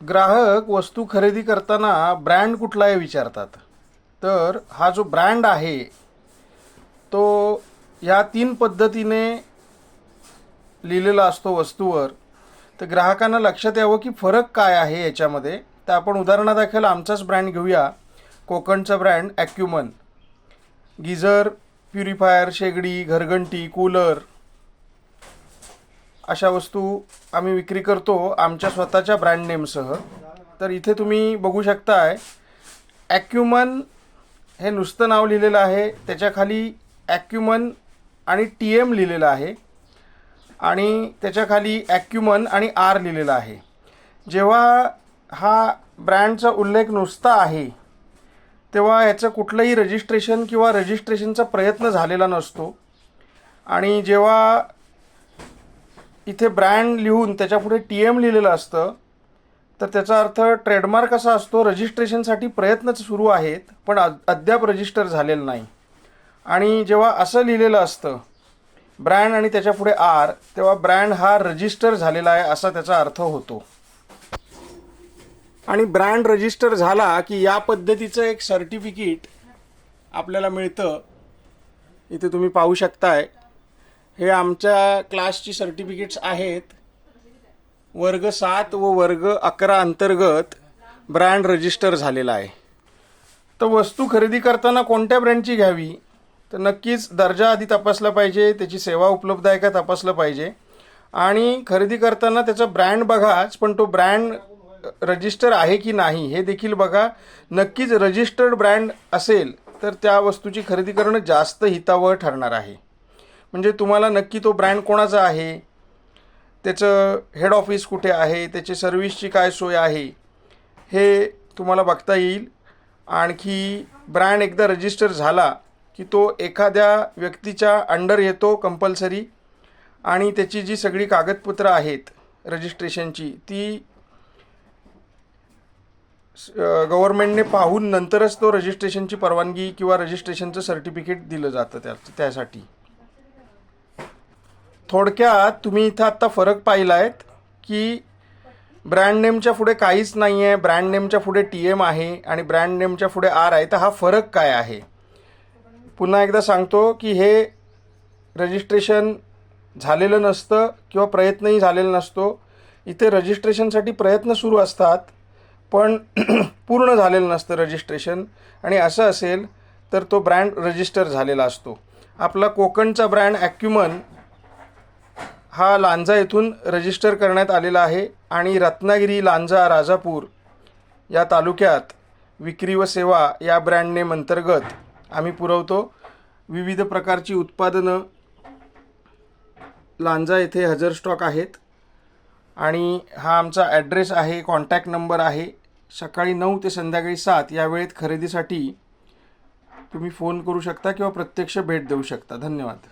ग्राहक वस्तू खरेदी करताना ब्रँड कुठला आहे विचारतात. तर हा जो ब्रँड आहे तो ह्या तीन पद्धतीने लिहिलेला असतो वस्तूवर. तर ग्राहकांना लक्षात यावं की फरक काय आहे याच्यामध्ये. तर आपण उदाहरणादाखल आमचाच ब्रँड घेऊया. कोकणचा ब्रँड ॲक्युमन. गिझर प्युरिफायर शेगडी घरघंटी कूलर. अशा वस्तू आम्ही विक्री करतो आमच्या स्वतःच्या ब्रँड नेमसह तर इथे तुम्ही बघू शकताय ॲक्युमन हे नुसतं नाव लिहिलेलं आहे. त्याच्याखाली ॲक्युमन आणि टी एम लिहिलेलं आहे. आणि त्याच्याखाली ॲक्युमन आणि आर लिहिलेलं आहे. जेव्हा हा ब्रँडचा उल्लेख नुसता आहे तेव्हा याचं कुठलंही रजिस्ट्रेशन किंवा रजिस्ट्रेशनचा प्रयत्न झालेला नसतो. आणि जेव्हा इथे ब्रँड लिहून त्याच्यापुढे टी एम लिहिलेलं असतं. तर त्याचा अर्थ ट्रेडमार्क असा असतो रजिस्ट्रेशनसाठी प्रयत्नच सुरू आहेत पण अद्याप रजिस्टर झालेलं नाही. आणि जेव्हा असं लिहिलेलं असतं ब्रँड आणि त्याच्यापुढे आर तेव्हा ब्रँड हा रजिस्टर झालेला आहे असा त्याचा अर्थ होतो. आणि ब्रँड रजिस्टर झाला की या पद्धतीचं एक सर्टिफिकेट आपल्याला मिळतं. इथे तुम्ही पाहू शकताय. हे आमच्या क्लासची सर्टिफिकेट्स आहेत. वर्ग सात व वर्ग अकरा अंतर्गत ब्रँड रजिस्टर झालेला आहे. तर वस्तू खरेदी करताना कोणत्या ब्रँडची घ्यावी? तर नक्कीच दर्जा आधी तपासला पाहिजे त्याची सेवा उपलब्ध आहे का तपासलं पाहिजे. आणि खरेदी करताना त्याचा ब्रँड बघाच पण तो ब्रँड रजिस्टर आहे की नाही हे देखील बघा. नक्कीच रजिस्टर्ड ब्रँड असेल तर त्या वस्तूची खरेदी करणं जास्त हितावह ठरणार आहे. म्हणजे तुम्हाला नक्की तो ब्रँड कोणाचा आहे? त्याचं हेड ऑफिस कुठे आहे? त्याची सर्व्हिसची काय सोय आहे? हे तुम्हाला बघता येईल. आणखी ब्रँड एकदा रजिस्टर झाला की तो एखाद्या व्यक्तीच्या अंडर येतो कंपल्सरी आणि त्याची जी सगळी कागदपत्रं आहेत रजिस्ट्रेशनची ती गव्हर्मेंटने पाहून नंतरच तो रजिस्ट्रेशनची परवानगी किंवा रजिस्ट्रेशनचं सर्टिफिकेट दिलं जातं त्या त्यासाठी. थोडक्यात तुम्ही इथं आत्ता फरक पाहिला आहेत की ब्रँड नेमच्या पुढे काहीच नाही आहे ब्रँड नेमच्या पुढे टी एम आहे आणि ब्रँड नेमच्या पुढे आर आहे. तर हा फरक काय आहे? पुन्हा एकदा सांगतो की हे रजिस्ट्रेशन झालेलं नसतं किंवा प्रयत्नही झालेला नसतो. इथे रजिस्ट्रेशनसाठी प्रयत्न सुरू असतात पण पूर्ण झालेलं नसतं रजिस्ट्रेशन आणि असं असेल तर तो ब्रँड रजिस्टर झालेला असतो. आपला कोकणचा ब्रँड ॲक्युमन हा लांजा येथून रजिस्टर करण्यात आलेला आहे आणि रत्नागिरी लांजा राजापूर या तालुक्यात विक्री व सेवा या ब्रँड नेम अंतर्गत आम्ही पुरवतो. विविध प्रकारची उत्पादनं लांजा येथे हजर स्टॉक आहेत. आणि हा आमचा ॲड्रेस आहे कॉन्टॅक्ट नंबर आहे. सकाळी नऊ ते संध्याकाळी सात या वेळेत खरेदीसाठी तुम्ही फोन करू शकता किंवा प्रत्यक्ष भेट देऊ शकता. धन्यवाद.